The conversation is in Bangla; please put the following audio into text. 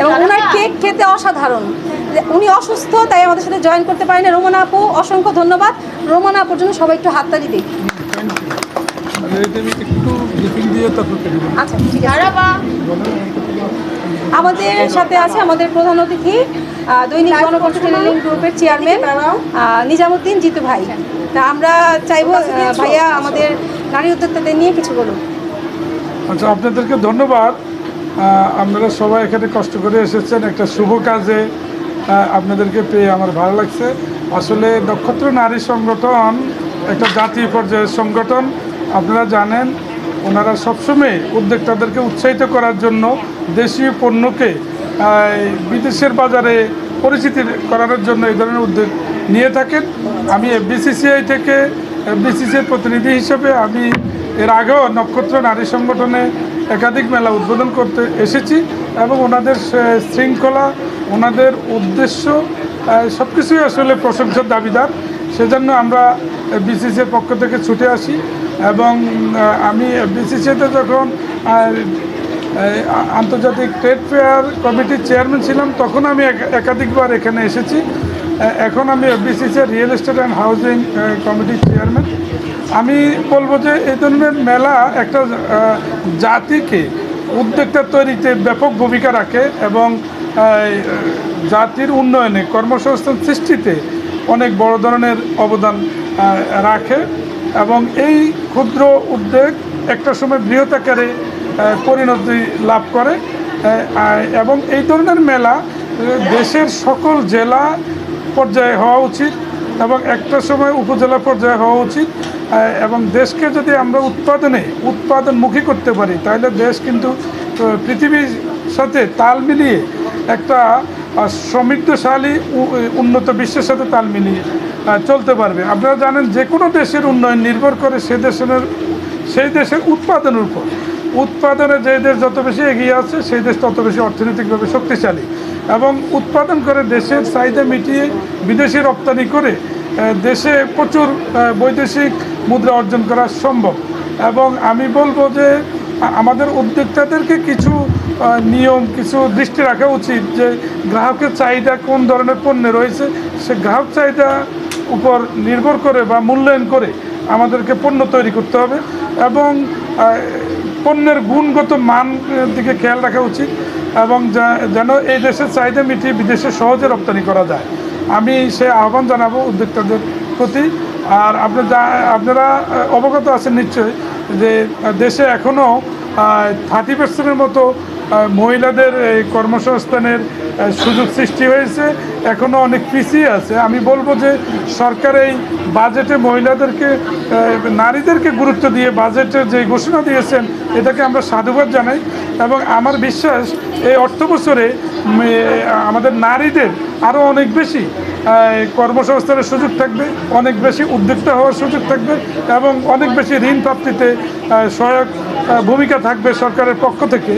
এবং ওনার কেক খেতে অসাধারণ। উনি অসুস্থ তাই আমাদের সাথে জয়েন করতে পারেন। রোমনা আপু অসংখ্য ধন্যবাদ। রোমানা আপুর জন্য সবাই একটু হাততালি দিই। আচ্ছা ঠিক আছে। আমাদের সাথে আছে আমাদের প্রধান অতিথি দৈনিক গণকণ্ঠ টেলিভিশন গ্রুপের চেয়ারম্যান নিজামুদ্দিন জিতু ভাই। তা আমরা চাইব আহ, ভাইয়া আমাদের নারী উদ্যোক্তাদের নিয়ে কিছু বলুন আচ্ছা আপনাদেরকে ধন্যবাদ। আপনারা সবাই এখানে কষ্ট করে এসেছেন। একটা শুভ কাজে আপনাদেরকে পেয়ে আমার ভালো লাগছে। আসলে নক্ষত্র নারী সংগঠন একটা জাতীয় পর্যায়ের সংগঠন। আপনারা জানেন, ওনারা সবসময় উদ্যোক্তাদেরকে উৎসাহিত করার জন্য দেশীয় পণ্যকে বিদেশের বাজারে পরিচিতি করানোর জন্য এই ধরনের উদ্যোগ নিয়ে থাকেন। আমি বিসিসিআই থেকে বিসিসিআই প্রতিনিধি হিসেবে আমি এর আগেও নক্ষত্র নারী সংগঠনে একাধিক মেলা উদ্বোধন করতে এসেছি এবং ওনাদের শৃঙ্খলা, ওনাদের উদ্দেশ্য সব কিছুই আসলে প্রশংসার দাবিদার। সেজন্য আমরা বিসিসির পক্ষ থেকে ছুটে আসি এবং আমি বিসিসিতে যখন আন্তর্জাতিক ট্রেড ফেয়ার কমিটির চেয়ারম্যান ছিলাম, তখন আমি এক- একাধিকবার এখানে এসেছি। এখন আমি BCC real estate and housing কমিটির চেয়ারম্যান আমি বলব যে এই ধরনের মেলা একটা জাতিকে উদ্যোক্তা তৈরিতে ব্যাপক ভূমিকা রাখে এবং জাতির উন্নয়নে কর্মসংস্থান সৃষ্টিতে অনেক বড় ধরনের অবদান রাখে এবং এই ক্ষুদ্র উদ্যোগ একটা সময় বৃহৎ আকারে পরিণতি লাভ করে এবং এই ধরনের মেলা দেশের সকল জেলা পর্যায়ে হওয়া উচিত এবং একটা সময় উপজেলা পর্যায়ে হওয়া উচিত। এবং দেশকে যদি আমরা উৎপাদনে, উৎপাদনমুখী করতে পারি, তাহলে দেশ কিন্তু পৃথিবীর সাথে তাল মিলিয়ে একটা সমৃদ্ধশালী উন্নত বিশ্বের সাথে তাল মিলিয়ে চলতে পারবে। আপনারা জানেন যে কোনো দেশের উন্নয়ন নির্ভর করে সে দেশের, সেই দেশের উৎপাদনের উপর। উৎপাদনে যে দেশ যত বেশি এগিয়ে আছে, সেই দেশ তত বেশি অর্থনৈতিকভাবে শক্তিশালী। এবং উৎপাদন করে দেশের চাহিদা মিটিয়ে বিদেশে রপ্তানি করে দেশে প্রচুর বৈদেশিক মুদ্রা অর্জন করা সম্ভব। এবং আমি বলব যে আমাদের উদ্যোক্তাদেরকে কিছু নিয়ম, কিছু দৃষ্টি রাখা উচিত যে, গ্রাহকের চাহিদা কোন ধরনের পণ্যে রয়েছে, সে গ্রাহক চাহিদা উপর নির্ভর করে বা মূল্যায়ন করে আমাদেরকে পণ্য তৈরি করতে হবে এবং পণ্যের গুণগত মান দিকে খেয়াল রাখা উচিত। এবং যেন এই দেশের চাহিদা মিটিয়ে বিদেশে সহজে রপ্তানি করা যায়। আমি সে আহ্বান জানাব উদ্যোক্তাদের প্রতি। আর আপনি আপনারা অবগত আছেন নিশ্চয়ই যে দেশে এখনও থার্টি পার্সেন্টের মতো মহিলাদের এই কর্মসংস্থানের সুযোগ সৃষ্টি হয়েছে। এখনও অনেক পিছিয়ে আছে। আমি বলব যে, সরকার এই বাজেটে মহিলাদেরকে নারীদেরকে গুরুত্ব দিয়ে বাজেটে যে ঘোষণা দিয়েছেন, এটাকে আমরা সাধুবাদ জানাই। এবং আমার বিশ্বাস এই অর্থ বছরে আমাদের নারীদের আরও অনেক বেশি কর্মসংস্থানের সুযোগ থাকবে, অনেক বেশি উদ্যোক্তা হওয়ার সুযোগ থাকবে এবং অনেক বেশি ঋণ প্রাপ্তিতে সহায়ক ভূমিকা থাকবে সরকারের পক্ষ থেকে।